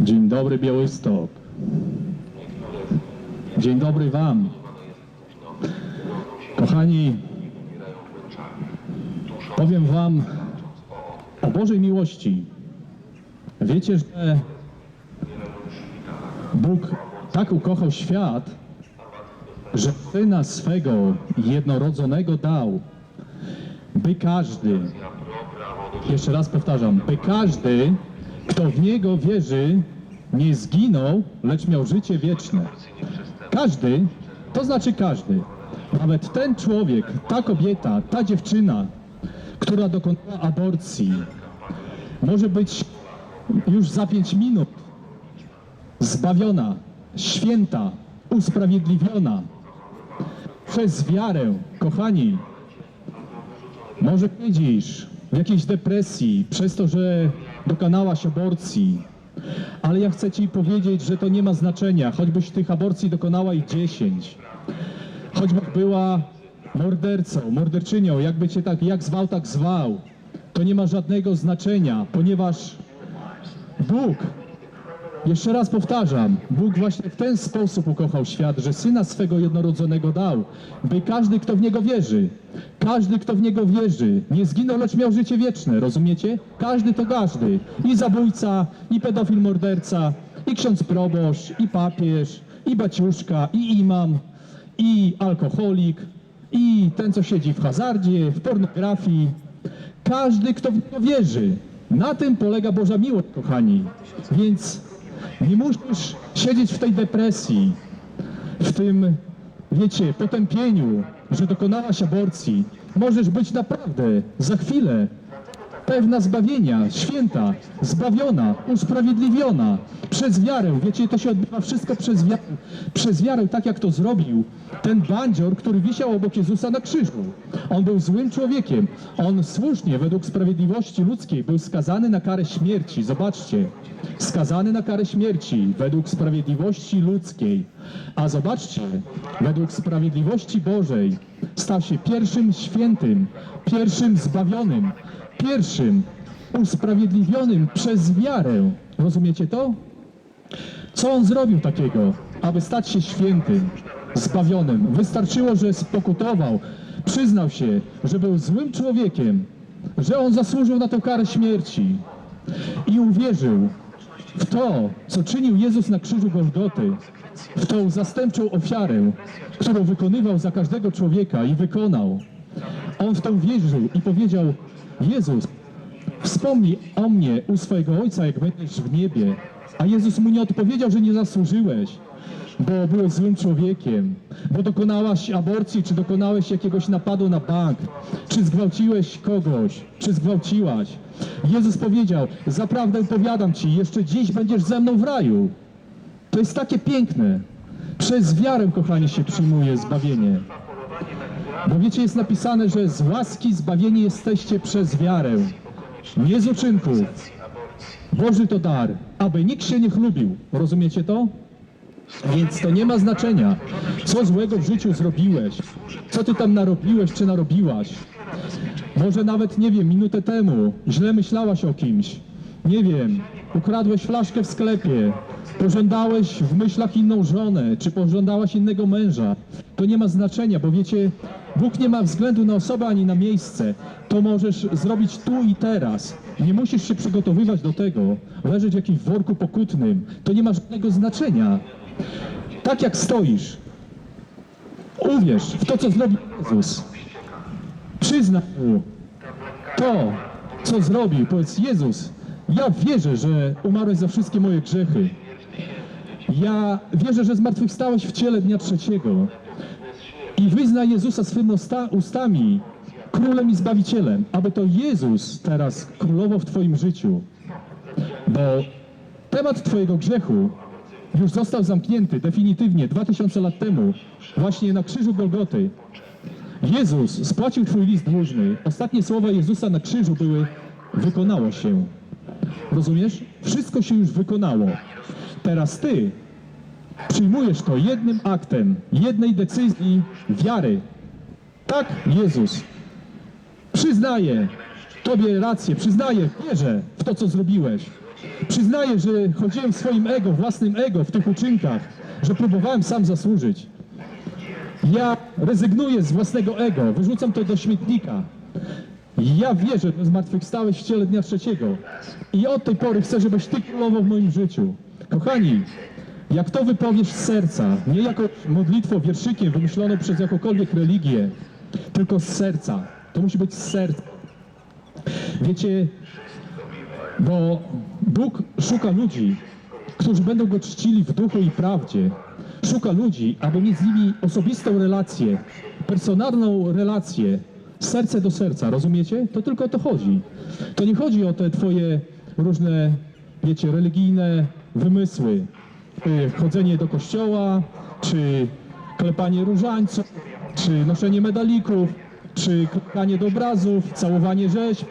Dzień dobry Białystok. Dzień dobry Wam. Kochani, powiem Wam o Bożej miłości. Wiecie, że Bóg tak ukochał świat, że Syna swego jednorodzonego dał, by każdy, jeszcze raz powtarzam, by każdy, kto w Niego wierzy, nie zginął, lecz miał życie wieczne. Każdy, to znaczy każdy. Nawet ten człowiek, ta kobieta, ta dziewczyna, która dokonała aborcji, może być już za pięć minut zbawiona, święta, usprawiedliwiona przez wiarę, kochani. Może siedzisz w jakiejś depresji przez to, że dokonałaś aborcji, ale ja chcę Ci powiedzieć, że to nie ma znaczenia, choćbyś tych aborcji dokonała ich 10, choćbyś była mordercą, morderczynią, jakby Cię tak, jak zwał, tak zwał, to nie ma żadnego znaczenia, ponieważ Bóg jeszcze raz powtarzam, Bóg właśnie w ten sposób ukochał świat, że Syna swego jednorodzonego dał, by każdy, kto w Niego wierzy, każdy, kto w Niego wierzy, nie zginął, lecz miał życie wieczne, rozumiecie? Każdy to każdy. I zabójca, i pedofil morderca, i ksiądz proboszcz, i papież, i baciuszka, i imam, i alkoholik, i ten, co siedzi w hazardzie, w pornografii. Każdy, kto w Niego wierzy. Na tym polega Boża miłość, kochani. Więc nie musisz siedzieć w tej depresji, w tym, wiecie, potępieniu, że dokonałaś aborcji. Możesz być naprawdę za chwilę pewna zbawienia, święta, zbawiona, usprawiedliwiona przez wiarę. Wiecie, to się odbywa wszystko przez wiarę. Przez wiarę, tak jak to zrobił ten bandzior, który wisiał obok Jezusa na krzyżu. On był złym człowiekiem. On słusznie, według sprawiedliwości ludzkiej, był skazany na karę śmierci. Zobaczcie, skazany na karę śmierci według sprawiedliwości ludzkiej. A zobaczcie, według sprawiedliwości Bożej stał się pierwszym świętym, pierwszym zbawionym, pierwszym usprawiedliwionym przez wiarę. Rozumiecie to? Co on zrobił takiego, aby stać się świętym, zbawionym? Wystarczyło, że spokutował, przyznał się, że był złym człowiekiem, że on zasłużył na tę karę śmierci i uwierzył w to, co czynił Jezus na krzyżu Golgoty, w tą zastępczą ofiarę, którą wykonywał za każdego człowieka i wykonał. On w to wierzył i powiedział, Jezus, wspomnij o mnie u swojego Ojca, jak będziesz w niebie. A Jezus mu nie odpowiedział, że nie zasłużyłeś, bo byłeś złym człowiekiem, bo dokonałaś aborcji, czy dokonałeś jakiegoś napadu na bank, czy zgwałciłeś kogoś, czy zgwałciłaś. Jezus powiedział, zaprawdę powiadam ci, jeszcze dziś będziesz ze mną w raju. To jest takie piękne. Przez wiarę, kochani, się przyjmuje zbawienie. Bo wiecie, jest napisane, że z łaski zbawieni jesteście przez wiarę. Nie z uczynków. Boży to dar, aby nikt się nie chlubił. Rozumiecie to? Więc to nie ma znaczenia, co złego w życiu zrobiłeś, co ty tam narobiłeś czy narobiłaś. Może nawet, nie wiem, minutę temu źle myślałaś o kimś. Nie wiem, ukradłeś flaszkę w sklepie, pożądałeś w myślach inną żonę, czy pożądałaś innego męża. To nie ma znaczenia, bo wiecie, Bóg nie ma względu na osobę ani na miejsce. To możesz zrobić tu i teraz. Nie musisz się przygotowywać do tego, leżeć w jakimś worku pokutnym. To nie ma żadnego znaczenia. Tak jak stoisz, uwierz w to, co zrobił Jezus. Przyznaj mu to, co zrobił. Powiedz, Jezus, ja wierzę, że umarłeś za wszystkie moje grzechy. Ja wierzę, że zmartwychwstałeś w ciele dnia trzeciego. I wyznaj Jezusa swym usta, ustami królem i zbawicielem, aby to Jezus teraz królował w Twoim życiu. Bo temat Twojego grzechu już został zamknięty definitywnie 2000 lat temu, właśnie na krzyżu Golgoty. Jezus spłacił Twój list dłużny. Ostatnie słowa Jezusa na krzyżu były wykonało się. Rozumiesz? Wszystko się już wykonało. Teraz Ty przyjmujesz to jednym aktem, jednej decyzji wiary. Tak, Jezus. Przyznaję, Tobie rację, przyznaję, wierzę w to, co zrobiłeś. Przyznaję, że chodziłem w swoim ego, własnym ego, w tych uczynkach, że próbowałem sam zasłużyć. Ja rezygnuję z własnego ego, wyrzucam to do śmietnika. Ja wierzę, że zmartwychwstałeś w ciele dnia trzeciego. I od tej pory chcę, żebyś Ty królował w moim życiu. Kochani, jak to wypowiesz z serca, nie jako modlitwą, wierszykiem wymyśloną przez jakąkolwiek religię, tylko z serca. To musi być z serca. Wiecie, bo Bóg szuka ludzi, którzy będą Go czcili w duchu i prawdzie. Szuka ludzi, aby mieć z nimi osobistą relację, personalną relację, serce do serca, rozumiecie? To tylko o to chodzi. To nie chodzi o te twoje różne, wiecie, religijne wymysły. Y, Chodzenie do kościoła, czy klepanie różańców, czy noszenie medalików, czy klepanie do obrazów, całowanie rzeźb,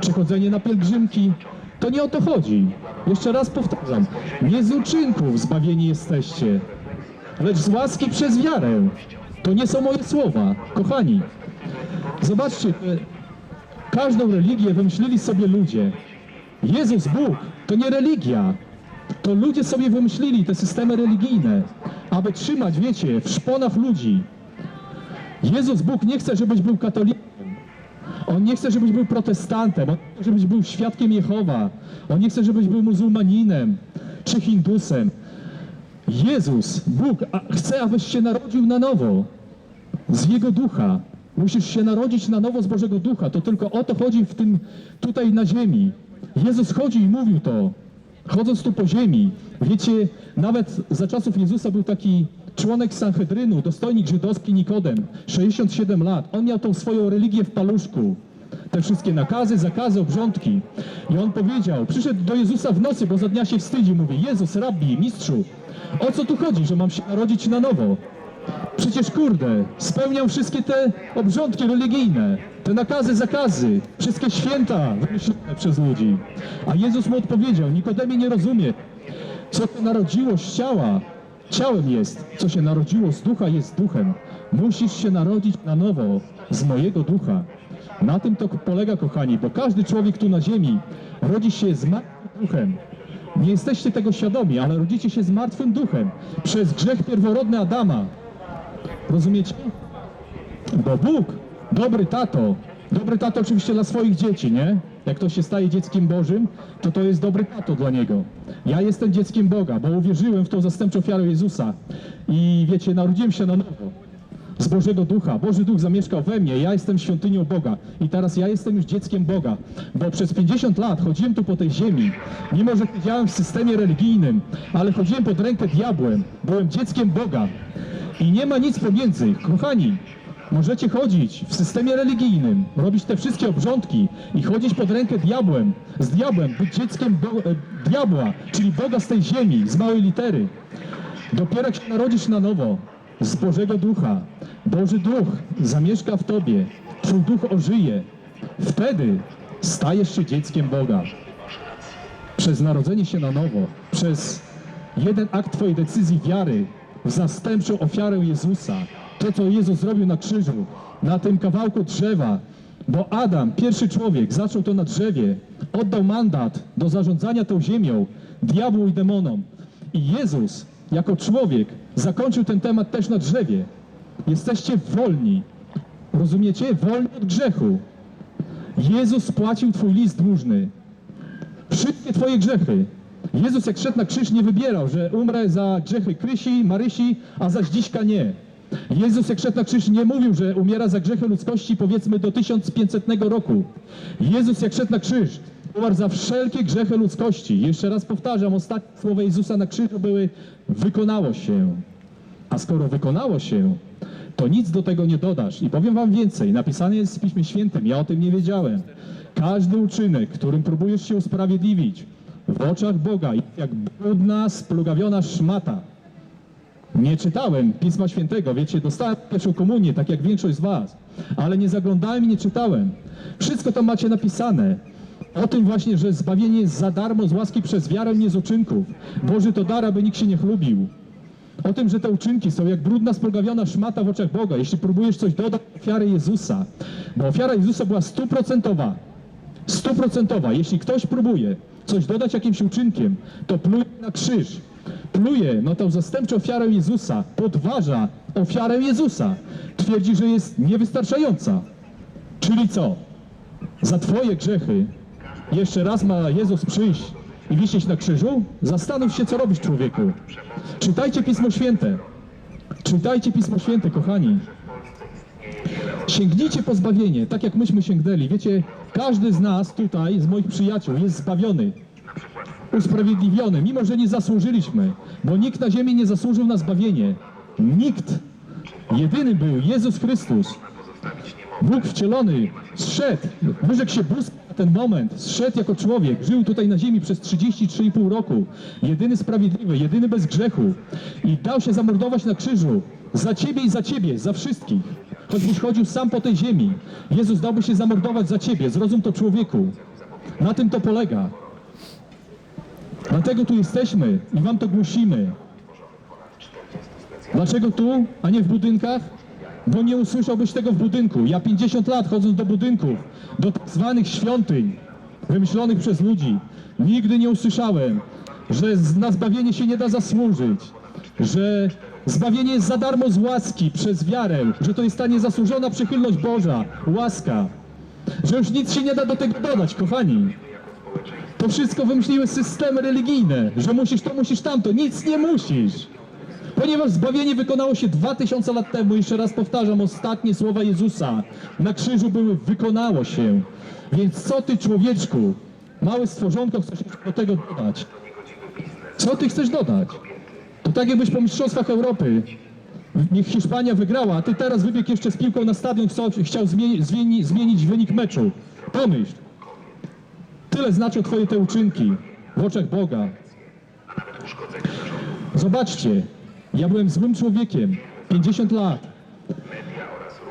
czy chodzenie na pielgrzymki. To nie o to chodzi. Jeszcze raz powtarzam. Nie z uczynków zbawieni jesteście, lecz z łaski przez wiarę. To nie są moje słowa, kochani. Zobaczcie, e, każdą religię wymyślili sobie ludzie. Jezus, Bóg, to nie religia. To ludzie sobie wymyślili te systemy religijne, aby trzymać, wiecie, w szponach ludzi. Jezus, Bóg nie chce, żebyś był katolikiem. On nie chce, żebyś był protestantem, on nie chce, żebyś był świadkiem Jehowa. On nie chce, żebyś był muzułmaninem czy hindusem. Jezus, Bóg, chce, abyś się narodził na nowo z Jego ducha. Musisz się narodzić na nowo z Bożego Ducha. To tylko o to chodzi w tym tutaj na ziemi. Jezus chodzi i mówił to, chodząc tu po ziemi. Wiecie, nawet za czasów Jezusa był taki członek Sanhedrynu, dostojnik żydowski Nikodem, 67 lat. On miał tą swoją religię w paluszku. Te wszystkie nakazy, zakazy, obrządki. I on powiedział, przyszedł do Jezusa w nocy, bo za dnia się wstydzi. Mówi, Jezus, rabbi, mistrzu, o co tu chodzi, że mam się narodzić na nowo? Przecież kurde, spełniał wszystkie te obrządki religijne, te nakazy, zakazy, wszystkie święta wymyślone przez ludzi. A Jezus mu odpowiedział, Nikodemie nie rozumie, co się narodziło z ciała, ciałem jest, co się narodziło z ducha jest duchem. Musisz się narodzić na nowo z mojego ducha. Na tym to polega, kochani, bo każdy człowiek tu na ziemi rodzi się z martwym duchem. Nie jesteście tego świadomi, ale rodzicie się z martwym duchem przez grzech pierworodny Adama. Rozumiecie? Bo Bóg, dobry tato, dobry tato oczywiście dla swoich dzieci, nie? Jak ktoś się staje dzieckiem Bożym, to to jest dobry tato dla niego. Ja jestem dzieckiem Boga, bo uwierzyłem w tą zastępczą ofiarę Jezusa. I wiecie, narodziłem się na nowo. Z Bożego Ducha. Boży Duch zamieszkał we mnie. Ja jestem świątynią Boga. I teraz ja jestem już dzieckiem Boga. Bo przez 50 lat chodziłem tu po tej ziemi. Mimo, że siedziałem w systemie religijnym, ale chodziłem pod rękę diabłem. Byłem dzieckiem Boga. I nie ma nic pomiędzy. Kochani, możecie chodzić w systemie religijnym, robić te wszystkie obrządki i chodzić pod rękę diabłem, z diabłem, być dzieckiem Bo- e, diabła, czyli Boga z tej ziemi, z małej litery. Dopiero jak się narodzisz na nowo, z Bożego Ducha, Boży Duch zamieszka w Tobie, Twój Duch ożyje, wtedy stajesz się dzieckiem Boga. Przez narodzenie się na nowo, przez jeden akt Twojej decyzji wiary w zastępczą ofiarę Jezusa, to co Jezus zrobił na krzyżu, na tym kawałku drzewa, bo Adam, pierwszy człowiek, zaczął to na drzewie, oddał mandat do zarządzania tą ziemią, diabłu i demonom. I Jezus, jako człowiek, zakończył ten temat też na drzewie. Jesteście wolni. Rozumiecie? Wolni od grzechu. Jezus spłacił Twój list dłużny. Wszystkie Twoje grzechy. Jezus jak szedł na krzyż nie wybierał, że umrę za grzechy Krysi, Marysi, a za Zdziśka nie. Jezus jak szedł na krzyż nie mówił, że umiera za grzechy ludzkości powiedzmy do 1500 roku. Jezus jak szedł na krzyż umarł za wszelkie grzechy ludzkości. Jeszcze raz powtarzam, ostatnie słowa Jezusa na krzyżu były wykonało się. A skoro wykonało się, to nic do tego nie dodasz. I powiem wam więcej, napisane jest w Piśmie Świętym, ja o tym nie wiedziałem. Każdy uczynek, którym próbujesz się usprawiedliwić w oczach Boga, jak brudna, splugawiona szmata. Nie czytałem Pisma Świętego, wiecie, dostałem pierwszą komunię, tak jak większość z was, ale nie zaglądałem i nie czytałem. Wszystko tam macie napisane. O tym właśnie, że zbawienie jest za darmo z łaski przez wiarę, nie z uczynków. Boży to dar, aby nikt się nie chlubił. O tym, że te uczynki są jak brudna, splugawiona szmata w oczach Boga, jeśli próbujesz coś dodać do ofiary Jezusa. Bo ofiara Jezusa była stuprocentowa. stuprocentowa. Jeśli ktoś próbuje coś dodać jakimś uczynkiem, to pluje na krzyż. Pluje na tą zastępczą ofiarę Jezusa, podważa ofiarę Jezusa. Twierdzi, że jest niewystarczająca. Czyli co? Za twoje grzechy jeszcze raz ma Jezus przyjść i wisieć na krzyżu? Zastanów się, co robisz, człowieku. Czytajcie Pismo Święte. Czytajcie Pismo Święte, kochani. Sięgnijcie po zbawienie, tak jak myśmy sięgnęli. Wiecie, każdy z nas tutaj, z moich przyjaciół, jest zbawiony, usprawiedliwiony, mimo że nie zasłużyliśmy, bo nikt na ziemi nie zasłużył na zbawienie. Nikt. Jedyny był Jezus Chrystus. Bóg wcielony zszedł, wyrzekł się bóstwa na ten moment, zszedł jako człowiek, żył tutaj na ziemi przez 33,5 roku, jedyny sprawiedliwy, jedyny bez grzechu i dał się zamordować na krzyżu za ciebie i za ciebie, za wszystkich. Choćbyś chodził sam po tej ziemi, Jezus dałby się zamordować za ciebie, zrozum to człowieku. Na tym to polega. Dlatego tu jesteśmy i wam to głosimy. Dlaczego tu, a nie w budynkach? Bo nie usłyszałbyś tego w budynku. Ja 50 lat chodząc do budynków, do tak zwanych świątyń, wymyślonych przez ludzi, nigdy nie usłyszałem, że na zbawienie się nie da zasłużyć, że zbawienie jest za darmo z łaski, przez wiarę, że to jest ta niezasłużona przychylność Boża, łaska, że już nic się nie da do tego dodać, kochani. To wszystko wymyśliły systemy religijne, że musisz to, musisz tamto, nic nie musisz. Ponieważ zbawienie wykonało się 2000 lat temu, jeszcze raz powtarzam, ostatnie słowa Jezusa na krzyżu były wykonało się. Więc co ty człowieczku, małe stworzonko chcesz do tego dodać? Co ty chcesz dodać? To tak jakbyś po mistrzostwach Europy niech Hiszpania wygrała, a ty teraz wybiegł jeszcze z piłką na stadion, chciał, chciał zmieni, zmieni, zmienić wynik meczu. Pomyśl. Tyle znaczą twoje te uczynki w oczach Boga. Zobaczcie, ja byłem złym człowiekiem, 50 lat.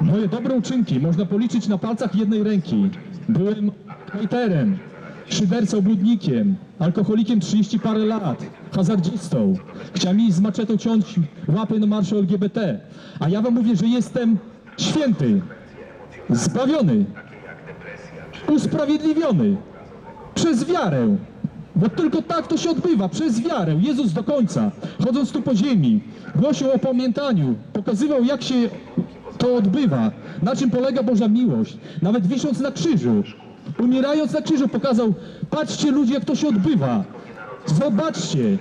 Moje dobre uczynki można policzyć na palcach jednej ręki. Byłem hejterem, szydercą, bludnikiem, alkoholikiem 30 parę lat, hazardzistą. Chciałem mi z maczetą ciąć łapy na marszu LGBT. A ja wam mówię, że jestem święty, zbawiony, usprawiedliwiony przez wiarę. Bo tylko tak to się odbywa, przez wiarę. Jezus do końca, chodząc tu po ziemi, głosił o pamiętaniu, pokazywał jak się to odbywa, na czym polega Boża miłość. Nawet wisząc na krzyżu, umierając na krzyżu pokazał, patrzcie ludzie jak to się odbywa. Zobaczcie,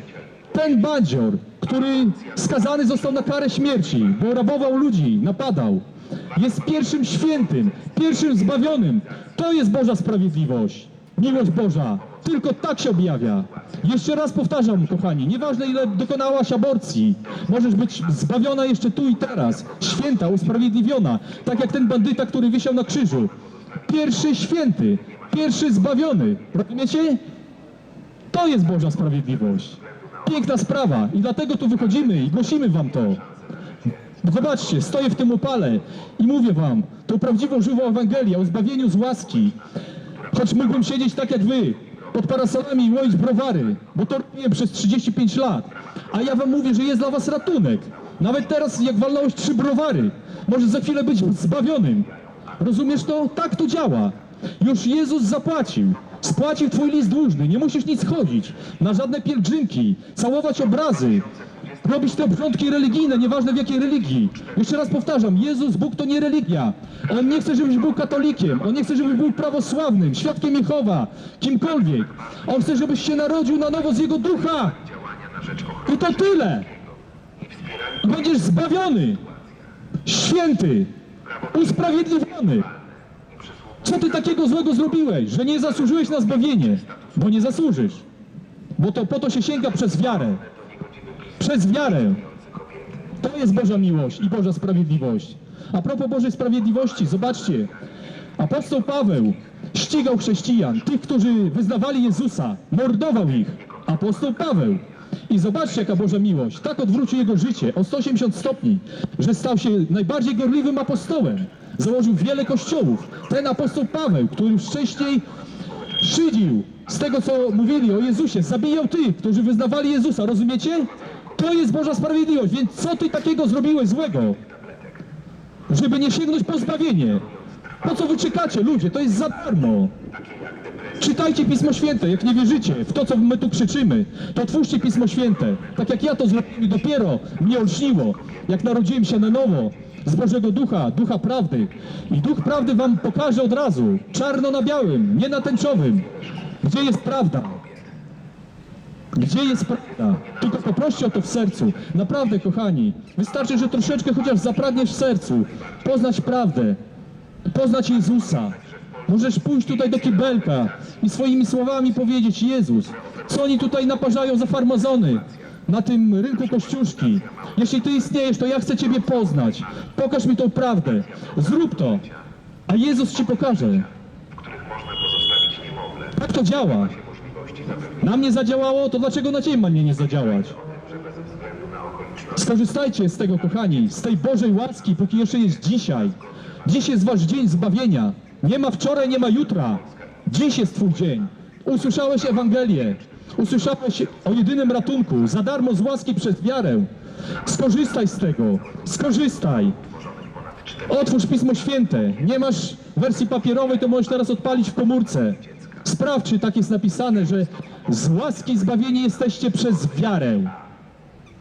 ten bandzior, który skazany został na karę śmierci, bo rabował ludzi, napadał, jest pierwszym świętym, pierwszym zbawionym. To jest Boża sprawiedliwość. Miłość Boża. Tylko tak się objawia. Jeszcze raz powtarzam, kochani, nieważne ile dokonałaś aborcji, możesz być zbawiona jeszcze tu i teraz. Święta, usprawiedliwiona. Tak jak ten bandyta, który wisiał na krzyżu. Pierwszy święty, pierwszy zbawiony. Rozumiecie? To jest Boża sprawiedliwość. Piękna sprawa i dlatego tu wychodzimy i głosimy wam to. Zobaczcie, stoję w tym upale i mówię wam tą prawdziwą, żywą Ewangelię o zbawieniu z łaski. Choć mógłbym siedzieć tak jak wy, pod parasolami łoić browary, bo to robiłem przez 35 lat. A ja wam mówię, że jest dla was ratunek. Nawet teraz, jak walnąłeś trzy browary, możesz za chwilę być zbawionym. Rozumiesz to? Tak to działa. Już Jezus zapłacił. Spłacił twój list dłużny. Nie musisz nic chodzić na żadne pielgrzymki, całować obrazy, robić te obrządki religijne, nieważne w jakiej religii. Jeszcze raz powtarzam, Jezus, Bóg to nie religia. On nie chce, żebyś był katolikiem, On nie chce, żebyś był prawosławnym, świadkiem Jehowa, kimkolwiek. On chce, żebyś się narodził na nowo z Jego ducha. I to tyle. Będziesz zbawiony, święty, usprawiedliwiony. Co ty takiego złego zrobiłeś, że nie zasłużyłeś na zbawienie? Bo nie zasłużysz. Bo to po to się sięga przez wiarę. Przez wiarę. To jest Boża miłość i Boża sprawiedliwość. A propos Bożej sprawiedliwości, zobaczcie. Apostoł Paweł ścigał chrześcijan, tych, którzy wyznawali Jezusa, mordował ich. Apostoł Paweł. I zobaczcie, jaka Boża miłość. Tak odwrócił jego życie o 180 stopni, że stał się najbardziej gorliwym apostołem. Założył wiele kościołów. Ten apostoł Paweł, który wcześniej szydził z tego, co mówili o Jezusie, zabijał tych, którzy wyznawali Jezusa, rozumiecie? To jest Boża sprawiedliwość, więc co ty takiego zrobiłeś złego? Żeby nie sięgnąć po zbawienie. Po co wy czekacie, ludzie? To jest za darmo. Czytajcie Pismo Święte, jak nie wierzycie w to, co my tu krzyczymy, to otwórzcie Pismo Święte. Tak jak ja to dopiero mnie olśniło, jak narodziłem się na nowo z Bożego Ducha, Ducha Prawdy. I Duch Prawdy wam pokaże od razu, czarno na białym, nie na tęczowym, gdzie jest prawda. Gdzie jest prawda? Tylko poproście o to w sercu. Naprawdę, kochani, wystarczy, że troszeczkę chociaż zapragniesz w sercu poznać prawdę, poznać Jezusa. Możesz pójść tutaj do kibelka i swoimi słowami powiedzieć Jezus, co oni tutaj naparzają za farmazony na tym rynku Kościuszki. Jeśli Ty istniejesz, to ja chcę Ciebie poznać. Pokaż mi tą prawdę. Zrób to, a Jezus Ci pokaże. Tak to działa. Na mnie zadziałało, to dlaczego na Ciebie ma mnie nie zadziałać? Skorzystajcie z tego, kochani, z tej Bożej łaski, póki jeszcze jest dzisiaj. Dziś jest wasz dzień zbawienia. Nie ma wczoraj, nie ma jutra. Dziś jest twój dzień. Usłyszałeś Ewangelię. Usłyszałeś o jedynym ratunku, za darmo z łaski przez wiarę. Skorzystaj z tego. Skorzystaj. Otwórz Pismo Święte. Nie masz wersji papierowej, to możesz teraz odpalić w komórce. Sprawdź, czy tak jest napisane, że z łaski zbawieni jesteście przez wiarę.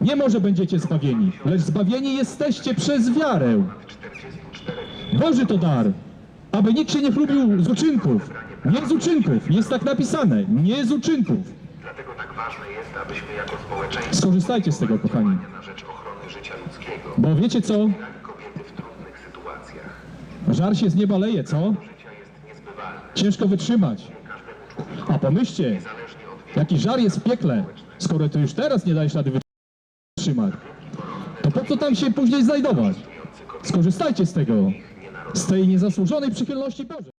Nie może będziecie zbawieni, lecz zbawieni jesteście przez wiarę. Boży to dar, aby nikt się nie chlubił z uczynków. Nie z uczynków, jest tak napisane, nie z uczynków. Dlatego tak ważne jest, abyśmy jako społeczeństwo Skorzystajcie z tego, kochani. na rzecz ochrony życia ludzkiego, Bo wiecie co? kobiety w trudnych sytuacjach. Żar się z nieba leje, co? Życia jest niezbywalne. Ciężko wytrzymać. A pomyślcie, Zależnie od jaki żar jest w piekle, skoro ty już teraz nie dajesz rady wytrzymać. To po co tam się później znajdować? Skorzystajcie z tego, z tej niezasłużonej przychylności Bożej.